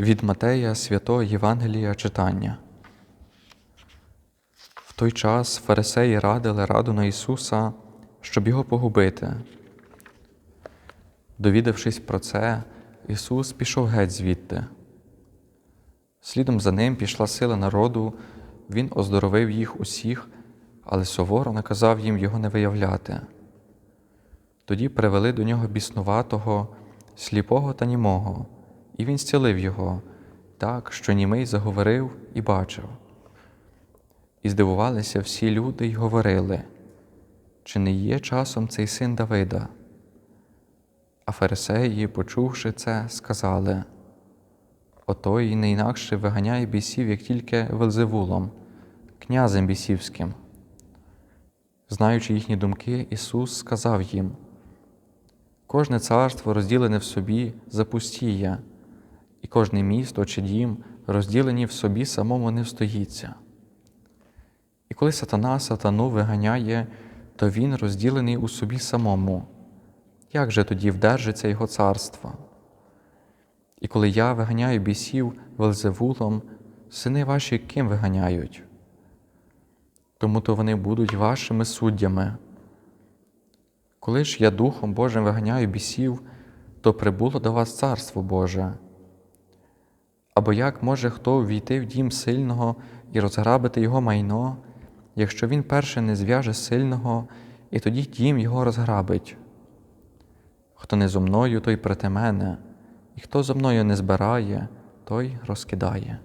Від Матея Святого Євангелія читання. В той час фарисеї радили раду на Ісуса, щоб його погубити. Довідавшись про це, Ісус пішов геть звідти. Слідом за ним пішла сила народу, Він оздоровив їх усіх, але суворо наказав їм його не виявляти. Тоді привели до нього біснуватого, сліпого та німого, і він зцілив його, так, що німий заговорив і бачив. І здивувалися всі люди й говорили, чи не є часом цей син Давида? А фарисеї, почувши це, сказали Отой не інакше виганяє бісів, як тільки Велзевулом, князем бісівським. Знаючи їхні думки, Ісус сказав їм: Кожне царство, розділене в собі, запустіє, і кожне місто чи дім, розділені в собі самому не встоїться. І коли сатана сатану виганяє, то він розділений у собі самому. Як же тоді вдержиться його царство? І коли я виганяю бісів Велзевулом, сини ваші ким виганяють? Тому то вони будуть вашими суддями. Коли ж я Духом Божим виганяю бісів, то прибуло до вас Царство Боже. Або як може хто ввійти в дім сильного і розграбити його майно, якщо він перше не зв'яже сильного, і тоді дім його розграбить? Хто не зо мною, той проти мене, і хто зо мною не збирає, той розкидає.